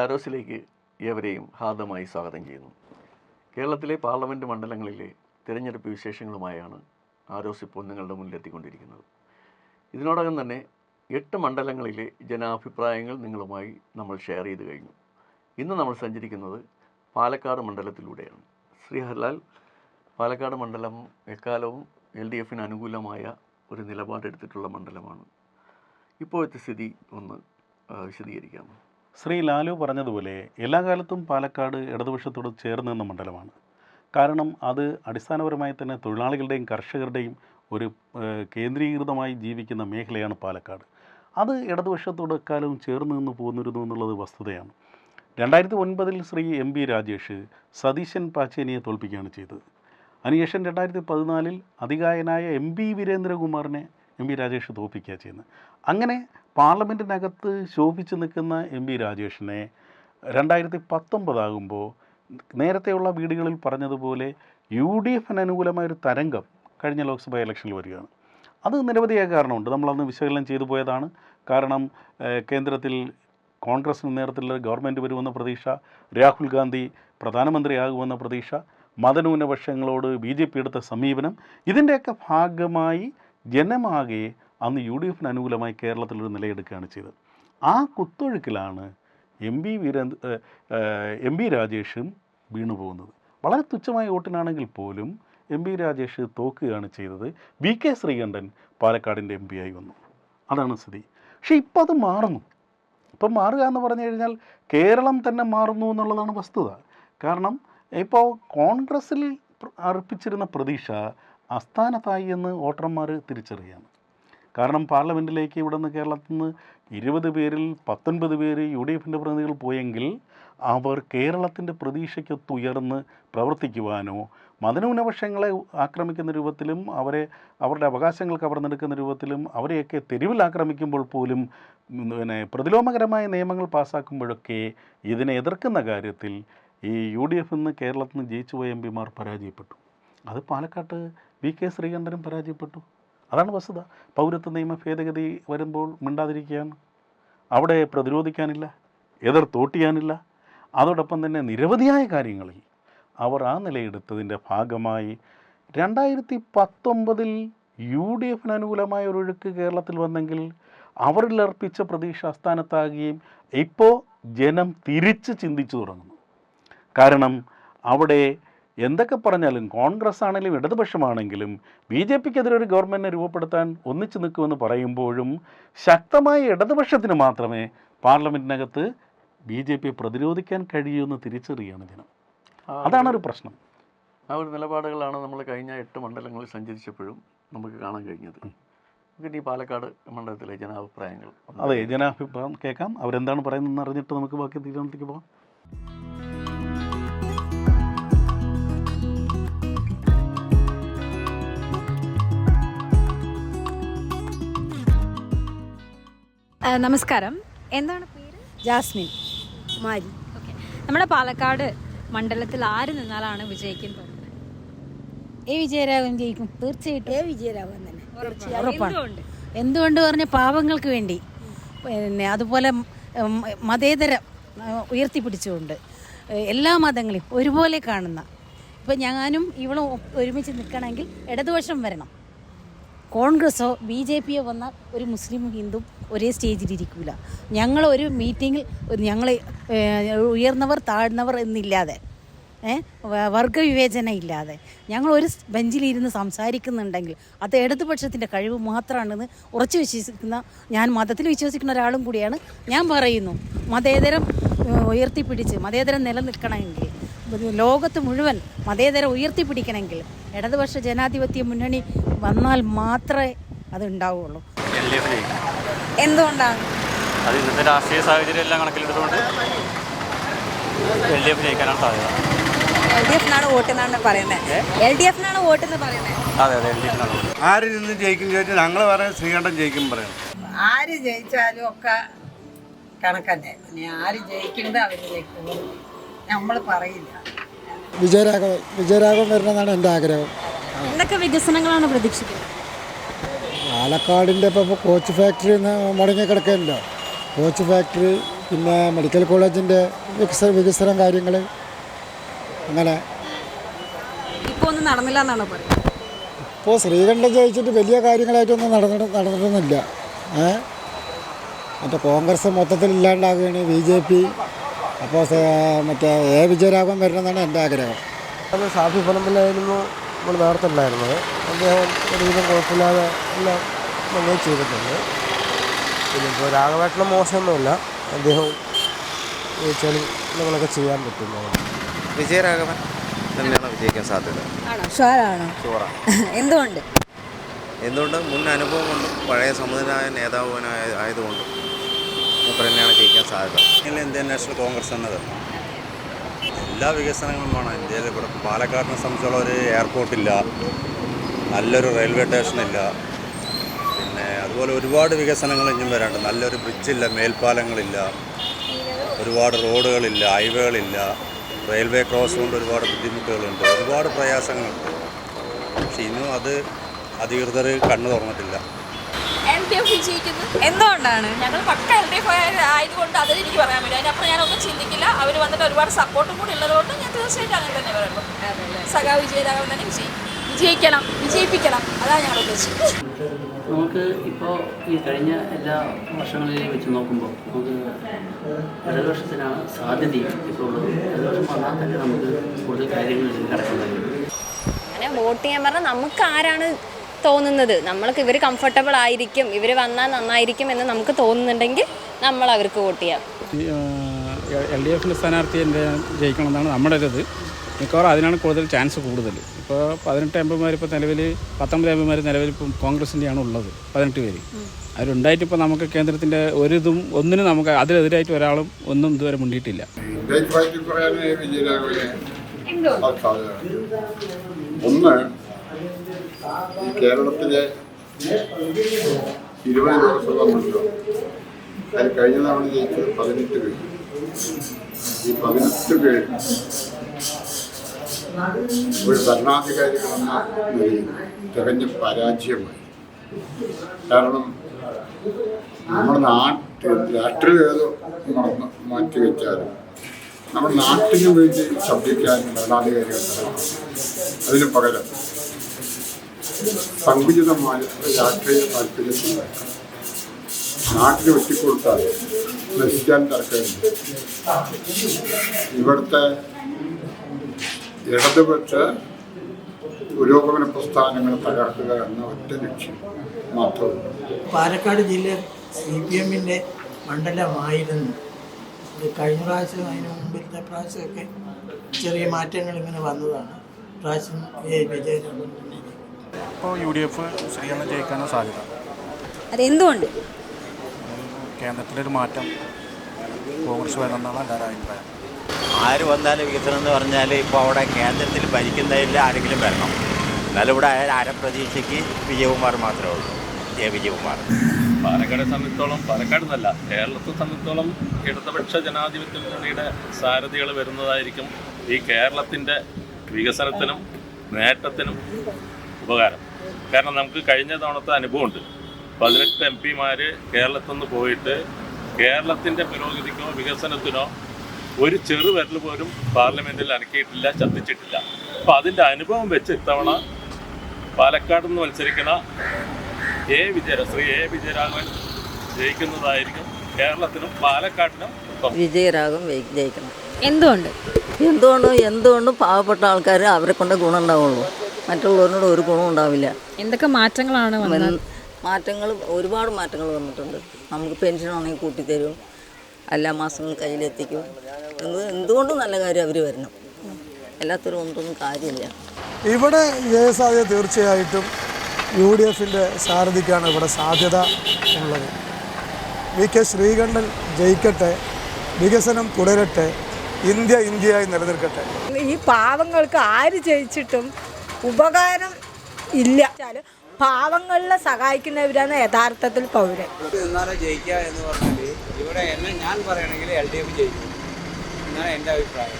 ആരോസിലേക്ക് ഏവരെയും ഹാർദമായി സ്വാഗതം ചെയ്യുന്നു. കേരളത്തിലെ പാർലമെന്റ് മണ്ഡലങ്ങളിലെ തിരഞ്ഞെടുപ്പ് വിശേഷങ്ങളുമായാണ് ആരോസ് ഇപ്പോൾ നിങ്ങളുടെ മുന്നിലെത്തിക്കൊണ്ടിരിക്കുന്നത്. ഇതിനോടകം തന്നെ എട്ട് മണ്ഡലങ്ങളിലെ ജനാഭിപ്രായങ്ങൾ നിങ്ങളുമായി നമ്മൾ ഷെയർ ചെയ്ത് കഴിഞ്ഞു. ഇന്ന് നമ്മൾ സഞ്ചരിക്കുന്നത് പാലക്കാട് മണ്ഡലത്തിലൂടെയാണ്. ശ്രീഹർലാൽ പാലക്കാട് മണ്ഡലം എക്കാലവും എൽ ഡി എഫിന് അനുകൂലമായ ഒരു നിലപാടെടുത്തിട്ടുള്ള മണ്ഡലമാണ്. ഇപ്പോഴത്തെ സ്ഥിതി ഒന്ന് വിശദീകരിക്കാമോ? ശ്രീ ലാലു പറഞ്ഞതുപോലെ എല്ലാ കാലത്തും പാലക്കാട് ഇടതുപക്ഷത്തോട് ചേർന്ന് നിന്ന മണ്ഡലമാണ്. കാരണം അത് അടിസ്ഥാനപരമായി തന്നെ തൊഴിലാളികളുടെയും കർഷകരുടെയും ഒരു കേന്ദ്രീകൃതമായി ജീവിക്കുന്ന മേഖലയാണ് പാലക്കാട്. അത് ഇടതുപക്ഷത്തോട് എക്കാലവും ചേർന്ന് നിന്ന് പോന്നിരുന്നു എന്നുള്ളത് വസ്തുതയാണ്. രണ്ടായിരത്തി ഒൻപതിൽ ശ്രീ എം പി രാജേഷ് സതീശൻ പാച്ചേനിയെ തോൽപ്പിക്കുകയാണ് ചെയ്തത്. അതിനുശേഷം രണ്ടായിരത്തി പതിനാലിൽ അധികായനായ എം പി വീരേന്ദ്രകുമാറിനെ എം പി രാജേഷ് തോൽപ്പിക്കുക ചെയ്യുന്നത്. അങ്ങനെ പാർലമെന്റിനകത്ത് ശോഭിച്ചു നിൽക്കുന്ന എം വി രാജേഷിനെ രണ്ടായിരത്തി പത്തൊമ്പതാകുമ്പോൾ നേരത്തെയുള്ള വീടുകളിൽ പറഞ്ഞതുപോലെ യു ഡി എഫിന് അനുകൂലമായ ഒരു തരംഗം കഴിഞ്ഞ ലോക്സഭാ ഇലക്ഷനിൽ വരികയാണ്. അത് നിരവധിയായ കാരണമുണ്ട്. നമ്മളന്ന് വിശകലനം ചെയ്തു പോയതാണ്. കാരണം കേന്ദ്രത്തിൽ കോൺഗ്രസിന് നേതൃത്വത്തിലുള്ള ഗവൺമെന്റ് വരുമെന്ന പ്രതീക്ഷ രാഹുൽ ഗാന്ധി പ്രധാനമന്ത്രിയാകുമെന്ന പ്രതീക്ഷ മതന്യൂനപക്ഷങ്ങളോട് ബി ജെ പി എടുത്ത സമീപനം ഇതിന്റെയൊക്കെ ഭാഗമായി ജനമാകെ അന്ന് യു ഡി എഫിന് അനുകൂലമായി കേരളത്തിലൊരു നിലയെടുക്കുകയാണ് ചെയ്തത്. ആ കുത്തൊഴുക്കിലാണ് M B Veerendra M B രാജേഷും വീണു പോകുന്നത്. വളരെ തുച്ഛമായ വോട്ടിനാണെങ്കിൽ പോലും എം ബി രാജേഷ് തോക്കുകയാണ് ചെയ്തത്. വി കെ ശ്രീകണ്ഠൻ പാലക്കാടിന്റെ എം പി ആയി വന്നു. അതാണ് സ്ഥിതി. പക്ഷേ ഇപ്പോൾ അത് മാറുന്നു. ഇപ്പം മാറുക എന്ന് പറഞ്ഞു കഴിഞ്ഞാൽ കേരളം തന്നെ മാറുന്നു എന്നുള്ളതാണ് വസ്തുത. കാരണം ഇപ്പോൾ കോൺഗ്രസ്സിൽ അർപ്പിച്ചിരുന്ന പ്രതീക്ഷ അസ്ഥാനത്തായി എന്ന് വോട്ടർമാർ തിരിച്ചറിയാണ് കാരണം പാർലമെന്റിലേക്ക് ഇവിടെ നിന്ന് കേരളത്തിൽ നിന്ന് ഇരുപത് പേരിൽ പത്തൊൻപത് പേര് യു ഡി എഫിന്റെ പ്രതിനിധികൾ പോയെങ്കിൽ അവർ കേരളത്തിന്റെ പ്രതീക്ഷയ്ക്കൊത്തുയർന്ന് പ്രവർത്തിക്കുവാനോ മതന്യൂനപക്ഷങ്ങളെ ആക്രമിക്കുന്ന രൂപത്തിലും അവരെ അവരുടെ അവകാശങ്ങൾ കവർന്നെടുക്കുന്ന രൂപത്തിലും അവരെയൊക്കെ തെരുവിൽ ആക്രമിക്കുമ്പോൾ പോലും പിന്നെ പ്രതിലോമകരമായ നിയമങ്ങൾ പാസ്സാക്കുമ്പോഴൊക്കെ ഇതിനെ എതിർക്കുന്ന കാര്യത്തിൽ ഈ യു ഡി എഫിൽ നിന്ന് കേരളത്തിൽ നിന്ന് ജയിച്ചു പോയ എം പിമാർ പരാജയപ്പെട്ടു. അത് പാലക്കാട്ട് വി കെ ശ്രീകണ്ഠനും പരാജയപ്പെട്ടു. അതാണ് വസ്തുത. പൗരത്വ നിയമ ഭേദഗതി വരുമ്പോൾ മിണ്ടാതിരിക്കുകയാണ് അവിടെ പ്രതിരോധിക്കാനില്ല എതിർ തോട്ടിയാനില്ല. അതോടൊപ്പം തന്നെ നിരവധിയായ കാര്യങ്ങളിൽ അവർ ആ നിലയെടുത്തതിന്റെ ഭാഗമായി രണ്ടായിരത്തി പത്തൊമ്പതിൽ യു ഡി എഫിന് അനുകൂലമായ ഒരു ഒഴുക്ക് കേരളത്തിൽ വന്നെങ്കിൽ അവരിൽ അർപ്പിച്ച പ്രതീക്ഷ അസ്ഥാനത്താകുകയും ഇപ്പോൾ ജനം തിരിച്ച് ചിന്തിച്ചു തുടങ്ങുന്നു. കാരണം അവിടെ എന്തൊക്കെ പറഞ്ഞാലും കോൺഗ്രസ് ആണെങ്കിലും ഇടതുപക്ഷമാണെങ്കിലും ബി ജെ പിക്കെതിരെ ഒരു ഗവൺമെന്റിനെ രൂപപ്പെടുത്താൻ ഒന്നിച്ചു നിൽക്കുമെന്ന് പറയുമ്പോഴും ശക്തമായ ഇടതുപക്ഷത്തിന് മാത്രമേ പാർലമെന്റിനകത്ത് ബി ജെ പിയെ പ്രതിരോധിക്കാൻ കഴിയൂ എന്ന് തിരിച്ചറിയുകയാണ് ജനം അതാണ് ഒരു പ്രശ്നം. ആ ഒരു നിലപാടുകളാണ് നമ്മൾ കഴിഞ്ഞ എട്ട് മണ്ഡലങ്ങളിൽ സഞ്ചരിച്ചപ്പോഴും നമുക്ക് കാണാൻ കഴിഞ്ഞത്. ഈ പാലക്കാട് മണ്ഡലത്തിലെ ജനാഭിപ്രായങ്ങൾ. അതെ ജനാഭിപ്രായം കേൾക്കാം. അവരെന്താണ് പറയുന്നതെന്ന് അറിഞ്ഞിട്ട് നമുക്ക് ബാക്കി തീരുമാനത്തേക്ക് പോകാം. നമസ്കാരം. എന്താണ് പേര്? ജാസ്മിൻ. മാരി. ഓക്കെ. നമ്മുടെ പാലക്കാട് മണ്ഡലത്തിൽ ആര് നിന്നാലാണ് വിജയിക്കുന്നത് ഏ എ വിജയരാഘവൻ ജയിക്കും. തീർച്ചയായിട്ടും. എ വിജയരാഘവൻ തന്നെ. ഉറപ്പാണ്. എന്തുകൊണ്ട്? പറഞ്ഞ പാവങ്ങൾക്ക് വേണ്ടി? പിന്നെ അതുപോലെ മതേതര ഉയർത്തിപ്പിടിച്ചുകൊണ്ട് എല്ലാ മതങ്ങളെയും ഒരുപോലെ കാണുന്ന ഇപ്പം ഞാനും ഇവളും ഒരുമിച്ച് നിൽക്കണമെങ്കിൽ ഇടതുവശം വരണം. കോൺഗ്രസോ ബി ജെ പിയോ വന്ന ഒരു മുസ്ലിം ഹിന്ദു ഒരേ സ്റ്റേജിലിരിക്കില്ല ഞങ്ങൾ ഒരു മീറ്റിങ്ങിൽ ഞങ്ങൾ ഉയർന്നവർ താഴ്ന്നവർ എന്നില്ലാതെ വർഗവിവേചന ഇല്ലാതെ ഞങ്ങൾ ഒരു ബെഞ്ചിലിരുന്ന് സംസാരിക്കുന്നുണ്ടെങ്കിൽ അത് ഇടതുപക്ഷത്തിന്റെ കഴിവ് മാത്രമാണെന്ന് ഉറച്ചു വിശ്വസിക്കുന്ന ഞാൻ മതത്തിൽ വിശ്വസിക്കുന്ന ഒരാളും കൂടിയാണ് ഞാൻ പറയുന്നു. മതേതരം ഉയർത്തിപ്പിടിച്ച് മതേതരം നിലനിൽക്കണമെങ്കിൽ ലോകത്ത് മുഴുവൻ മതേതരം ഉയർത്തിപ്പിടിക്കണമെങ്കിൽ ഇടതുപക്ഷ ജനാധിപത്യ മുന്നണി വന്നാൽ മാത്രമേ അത് ഉണ്ടാവുകയുള്ളൂ ജയിക്കും എന്തുകൊണ്ടാണ്? അത് ഇന്നത്തെ രാഷ്ട്രീയ സാഹചര്യം എല്ലാം കണക്കിലെടുത്തുകൊണ്ട് എൽ ഡി എഫ് ജയിക്കാനാണ് സാധ്യത. എൽ ഡി എഫിനാണ് വോട്ട് എന്നാണ് പറയുന്നത് എൽ ഡി എഫിനാണ് വോട്ട് എന്ന് പറയുന്നത്. അതെ അതെ എൽ ഡി എഫിനാണ് ആര് നിന്ന് ജയിക്കും ചോദിച്ചാൽ ഞങ്ങൾ പറയാം ശ്രീകണ്ഠൻ ജയിക്കും പറയാം. ആര് ജയിച്ചാലും ഒക്കെ കണക്കന്നെ. ഇനി ആര് ജയിക്കുന്നത് അവർ ജയിക്കുള്ളൂ നമ്മൾ പറയില്ല. വിജയരാഘവൻ വിജയരാഘവൻ വരണമെന്നാണ് എന്റെ ആഗ്രഹം. എന്തൊക്കെ വികസനങ്ങളാണ് പ്രതീക്ഷിക്കുന്നത്? പാലക്കാടിന്റെ ഇപ്പോൾ കോച്ച് ഫാക്ടറി മുടങ്ങി കിടക്കുമല്ലോ കോച്ച് ഫാക്ടറി പിന്നെ മെഡിക്കൽ കോളേജിന്റെ വികസന വികസനം കാര്യങ്ങൾ. അങ്ങനെ. ഇപ്പോൾ ഒന്നും നടന്നില്ല എന്നാണ് പറയുന്നത്? ഇപ്പോൾ ശ്രീകണ്ഠൻ ജയിച്ചിട്ട് വലിയ കാര്യങ്ങളായിട്ടൊന്നും നടന്നിട്ട് നടന്നിട്ടൊന്നുമില്ല. ഏ? മറ്റേ കോൺഗ്രസ് മൊത്തത്തിൽ ഇല്ലാണ്ടാകുകയാണ് ബി ജെ പി അപ്പോൾ മറ്റേ എ വിജയരാഘവൻ വരണമെന്നാണ് എന്റെ ആഗ്രഹം. അത് സാഫി ഫലമ്പിലായിരുന്നു നമ്മൾ നേരത്തെ ഉണ്ടായിരുന്നത്. അദ്ദേഹം ഒരുവിധം കുഴപ്പമില്ലാതെ എല്ലാം നന്നായി ചെയ്തിട്ടുണ്ട്. പിന്നെ ഇപ്പോൾ രാഘവേട്ടനും മോശമൊന്നുമില്ല. അദ്ദേഹം ചോദിച്ചാൽ നിങ്ങളൊക്കെ ചെയ്യാൻ പറ്റും. വിജയരാഘവൻ തന്നെയാണ് വിജയിക്കാൻ സാധ്യത? എന്തുകൊണ്ട്? എന്തുകൊണ്ട്? മുൻ അനുഭവം കൊണ്ടും പഴയ സമുദായ നേതാവിനായ ആയതുകൊണ്ടും. മൂപ്പർ തന്നെയാണ് ജയിക്കാൻ സാധ്യത. ഇന്ത്യൻ നാഷണൽ കോൺഗ്രസ് എന്നത് എല്ലാ വികസനങ്ങളും വേണം. ഇന്ത്യയിൽ ഇവിടെ പാലക്കാടിനെ സംബന്ധിച്ചുള്ള ഒരു എയർപോർട്ടില്ല നല്ലൊരു റെയിൽവേ സ്റ്റേഷൻ ഇല്ല. പിന്നെ അതുപോലെ ഒരുപാട് വികസനങ്ങൾ ഇനിയും വരാനുണ്ട്. നല്ലൊരു ബ്രിഡ്ജില്ല മേൽപ്പാലങ്ങളില്ല. ഒരുപാട് റോഡുകളില്ല ഹൈവേകളില്ല റെയിൽവേ ക്രോസ് കൊണ്ട് ഒരുപാട് ബുദ്ധിമുട്ടുകളുണ്ട്. ഒരുപാട് പ്രയാസങ്ങളുണ്ട്. പക്ഷെ ഇന്നും അത് അധികൃതർ കണ്ണു തുറന്നിട്ടില്ല. എൽ ഡി എഫ് വിജയിക്കുന്നു എന്തുകൊണ്ടാണ്? ഞങ്ങൾ പക്ക എൽ ഡി എഫ് ആയതുകൊണ്ട് അതിൽ എനിക്ക് പറയാൻ പറ്റും അതിനപ്പുറം ഞാനൊന്നും ചിന്തിക്കില്ല. അവർ വന്നിട്ട് ഒരുപാട് സപ്പോർട്ടും കൂടി ഉള്ളതുകൊണ്ട് ഞാൻ തീർച്ചയായിട്ടും അങ്ങനെ തന്നെ പറയുള്ളൂ സഖാ വിജയരാഘവൻ തന്നെ വിജയിക്കും വിജയിക്കണം. വിജയിപ്പിക്കണം. അതാണ് ഞങ്ങൾ ഉദ്ദേശിച്ചത്. നമുക്ക് ഇപ്പോൾ ഈ കഴിഞ്ഞ എല്ലാ വർഷങ്ങളിലെയും വെച്ച് നോക്കുമ്പോൾ നമുക്ക് ഇടതുപക്ഷത്തിനാണ് സാധ്യതയും ഇപ്പോൾ ഉള്ളത്. ഇടതുപക്ഷം വന്നാൽ തന്നെ നമുക്ക് കൂടുതൽ കാര്യങ്ങളിൽ കഴിയും. അങ്ങനെ വോട്ട് ചെയ്യാൻ പറഞ്ഞാൽ നമുക്ക് ആരാണ് തോന്നുന്നത്. നമ്മൾക്ക് ഇവർ കംഫർട്ടബിൾ ആയിരിക്കും. ഇവർ വന്നാൽ നന്നായിരിക്കും എന്ന് നമുക്ക് തോന്നുന്നുണ്ടെങ്കിൽ നമ്മൾ അവർക്ക് വോട്ട് ചെയ്യാം. എൽ ഡി എഫിന്റെ സ്ഥാനാർത്ഥി എന്റെ ജയിക്കണമെന്നാണ് നമ്മുടെ ഒരു ഇത്. മിക്കവാറും അതിനാണ് കൂടുതൽ ചാൻസ് കൂടുതൽ. ഇപ്പോൾ പതിനെട്ട് എം പിമാർ ഇപ്പോൾ നിലവിൽ പത്തൊമ്പത് എം പിമാർ നിലവിൽ ഇപ്പം കോൺഗ്രസിന്റെയാണ് ഉള്ളത് പതിനെട്ട് പേര്. അവരുണ്ടായിട്ട് ഇപ്പോൾ നമുക്ക് കേന്ദ്രത്തിന്റെ ഒരു ഇതും ഒന്നിനും നമുക്ക് അതിലെതിരായിട്ട് ഒരാളും ഒന്നും ഇതുവരെ മുണ്ടിയിട്ടില്ല ഒന്ന് ഈ കേരളത്തിലെ ഇരുപത് ലോക്സഭാ മണ്ഡലം അതിൽ കഴിഞ്ഞ തവണ ജയിച്ചത് പതിനെട്ട് പേര് ഈ പതിനെട്ട് പേര് ഒരു ഭരണാധികാരികളെന്ന നിലയിൽ തികഞ്ഞ പരാജയമായി. കാരണം നമ്മുടെ നാട്ടിൽ രാഷ്ട്രീയം ഏതോ മറന്ന് മാറ്റി വെച്ചാലും നമ്മുടെ നാട്ടിന് വേണ്ടി ശബ്ദിക്കാൻ ഭരണാധികാരികൾ അതിന് പകരം സങ്കുചിതമായ രാഷ്ട്രീയ താല്പര്യത്തിൽ നാട്ടിന് ഒറ്റിക്കൊടുത്താൽ നശിക്കാൻ തർക്കമില്ല. ഇവിടുത്തെ ഇടതുപക്ഷ പുരോഗമന പ്രസ്ഥാനങ്ങൾ തകർക്കുക എന്ന ഒറ്റ ലക്ഷ്യം മാത്രമല്ല പാലക്കാട് ജില്ല സി പി എമ്മിന്റെ മണ്ഡലമായിരുന്നു കഴിഞ്ഞ പ്രാവശ്യം അതിന് മുമ്പിലത്തെ പ്രാവശ്യമൊക്കെ ചെറിയ മാറ്റങ്ങൾ ഇങ്ങനെ വന്നതാണ്. പ്രാവശ്യം ജയിക്കും. ഇപ്പോൾ യു ഡി എഫ് ശ്രീകണ്ഠൻ ജയിക്കാനാണ് സാധ്യത? അതെന്തുകൊണ്ട്? കേന്ദ്രത്തിലൊരു മാറ്റം കോൺഗ്രസ് വേണമെന്നാണ് എന്റെ അഭിപ്രായം. ആര് വന്നാലും വികസനം എന്ന് പറഞ്ഞാൽ ഇപ്പോൾ അവിടെ കേന്ദ്രത്തിൽ ഭരിക്കുന്നതിൽ ആരെങ്കിലും വരണം. എന്നാലും ഇവിടെ ആരെ പ്രതീക്ഷയ്ക്ക് വിജയകുമാർ മാത്രമേ ഉള്ളൂ. ജയ വിജയകുമാർ. പാലക്കാടെ സംബന്ധിച്ചോളം പാലക്കാട് എന്നല്ല കേരളത്തെ സംബന്ധിച്ചോളം ഇടതുപക്ഷ ജനാധിപത്യ മുന്നണിയുടെ സാരഥികൾ വരുന്നതായിരിക്കും ഈ കേരളത്തിന്റെ വികസനത്തിനും നേട്ടത്തിനും ഉപകാരം. കാരണം നമുക്ക് കഴിഞ്ഞ തവണത്തെ അനുഭവമുണ്ട്. പതിനെട്ട് എം പിമാർ കേരളത്തിൽ നിന്ന് പോയിട്ട് കേരളത്തിന്റെ പുരോഗതിക്കോ വികസനത്തിനോ ഒരു ചെറു വിരൽ പോലും പാർലമെന്റിൽ അനക്കിയിട്ടില്ല ചർച്ചിട്ടില്ല അപ്പോൾ അതിന്റെ അനുഭവം വെച്ച് ഇത്തവണ പാലക്കാട് നിന്ന് മത്സരിക്കുന്ന എ വിജയ ശ്രീ എ വിജയരാഘവൻ ജയിക്കുന്നതായിരിക്കും കേരളത്തിനും പാലക്കാടിനും വിജയരാഘവൻ ജയിക്കണം. എന്തുകൊണ്ട്? എന്തുകൊണ്ടും? എന്തുകൊണ്ടും പാവപ്പെട്ട ആൾക്കാർ അവരെ കൊണ്ട് ഗുണം ഉണ്ടാവുള്ളൂ? മറ്റുള്ളവരോട് ഒരു ഗുണം ഉണ്ടാവില്ല. എന്തൊക്കെ മാറ്റങ്ങളാണ് മാറ്റങ്ങൾ ഒരുപാട് മാറ്റങ്ങൾ വന്നിട്ടുണ്ട്. നമുക്ക് പെൻഷൻ പെൻഷനാണെങ്കിൽ കൂട്ടിത്തരും. എല്ലാ മാസങ്ങളും കയ്യിലെത്തിക്കും. എന്ത് എന്തുകൊണ്ടും നല്ല കാര്യം അവർ വരണം. എല്ലാത്തിനും ഒന്നും കാര്യമില്ല. ഇവിടെ ജയസാധ്യത തീർച്ചയായിട്ടും യു ഡി എഫിന്റെ സാരഥിക്കാണ് ഇവിടെ സാധ്യത ഉള്ളത്. വി കെ ശ്രീകണ്ഠൻ ജയിക്കട്ടെ വികസനം തുടരട്ടെ ഇന്ത്യ ഇന്ത്യയായി നിലനിൽക്കട്ടെ. ഈ പാവങ്ങൾക്ക് ആര് ജയിച്ചിട്ടും ഉപകാരം ഇല്ല. പാവങ്ങളിലെ സഹായിക്കുന്നവരാണ് യഥാർത്ഥത്തിൽ പൗരൻ. ജയിക്കുക എന്ന് പറഞ്ഞാൽ ഇവിടെ എന്നെ ഞാൻ പറയണമെങ്കിൽ എൽ ഡി എഫ് ജയിക്കും. എന്നാണ് എന്റെ അഭിപ്രായം.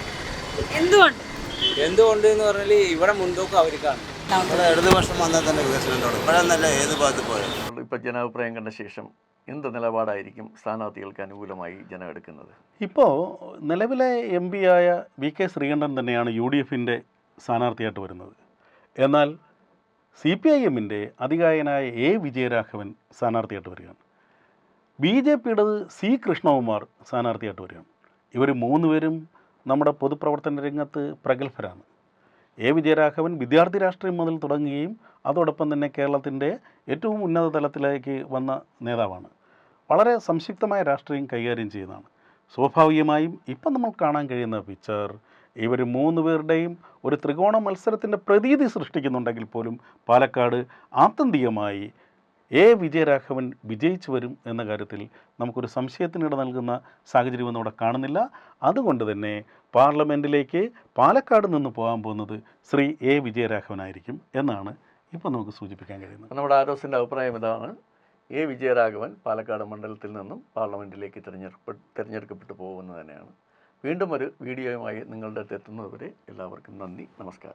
എന്തുകൊണ്ട്? എന്തുകൊണ്ട് എന്ന് പറഞ്ഞാൽ ഇവിടെ മുൻതൂക്കം അവർക്കാണ്. ഇടതുപക്ഷം വന്നാൽ തന്നെ വികസനം തുടങ്ങും. ഇപ്പോഴെന്നല്ല ഏത് ഭാഗത്ത് പോയാലും. ഇപ്പോൾ ജനാഭിപ്രായം കണ്ട ശേഷം എന്ത് നിലപാടായിരിക്കും സ്ഥാനാർത്ഥികൾക്ക് അനുകൂലമായി ജനം എടുക്കുന്നത്? ഇപ്പോൾ നിലവിലെ എം പി ആയ വി കെ ശ്രീകണ്ഠൻ തന്നെയാണ് യു ഡി എഫിന്റെ സ്ഥാനാർത്ഥിയായിട്ട് വരുന്നത്. എന്നാൽ സി പി ഐ എമ്മിന്റെ അധികായനായ എ വിജയരാഘവൻ സ്ഥാനാർത്ഥിയായിട്ട് വരികയാണ്. ബി ജെ പിയുടേത് സി കൃഷ്ണകുമാർ സ്ഥാനാർത്ഥിയായിട്ട് വരികയാണ്. ഇവർ മൂന്നുപേരും നമ്മുടെ പൊതുപ്രവർത്തന രംഗത്ത് പ്രഗത്ഭരാണ്. എ വിജയരാഘവൻ വിദ്യാർത്ഥി രാഷ്ട്രീയം മുതൽ തുടങ്ങുകയും അതോടൊപ്പം തന്നെ കേരളത്തിന്റെ ഏറ്റവും ഉന്നത തലത്തിലേക്ക് വന്ന നേതാവാണ്. വളരെ സംക്ഷിപ്തമായ രാഷ്ട്രീയം കൈകാര്യം ചെയ്യുന്നതാണ്. സ്വാഭാവികമായും ഇപ്പം നമ്മൾ കാണാൻ കഴിയുന്ന പിക്ചർ ഇവർ മൂന്ന് പേരുടെയും ഒരു ത്രികോണ മത്സരത്തിന്റെ പ്രതീതി സൃഷ്ടിക്കുന്നുണ്ടെങ്കിൽ പോലും പാലക്കാട് ആത്യന്തികമായി എ വിജയരാഘവൻ വിജയിച്ചു വരും എന്ന കാര്യത്തിൽ നമുക്കൊരു സംശയത്തിനിട നൽകുന്ന സാഹചര്യമൊന്നും അവിടെ കാണുന്നില്ല. അതുകൊണ്ട് തന്നെ പാർലമെന്റിലേക്ക് പാലക്കാട് നിന്ന് പോകാൻ പോകുന്നത് ശ്രീ എ വിജയരാഘവനായിരിക്കും എന്നാണ് ഇപ്പോൾ നമുക്ക് സൂചിപ്പിക്കാൻ കഴിയുന്നത്. നമ്മുടെ ആരോസിന്റെ അഭിപ്രായം ഇതാണ്. എ വിജയരാഘവൻ പാലക്കാട് മണ്ഡലത്തിൽ നിന്നും പാർലമെന്റിലേക്ക് തിരഞ്ഞെടുപ്പ് തിരഞ്ഞെടുക്കപ്പെട്ടു പോകുന്നത് തന്നെയാണ്. വീണ്ടും ഒരു വീഡിയോയുമായി നിങ്ങളുടെ അടുത്ത് എത്തുന്നതുവരെ എല്ലാവർക്കും നന്ദി നമസ്കാരം.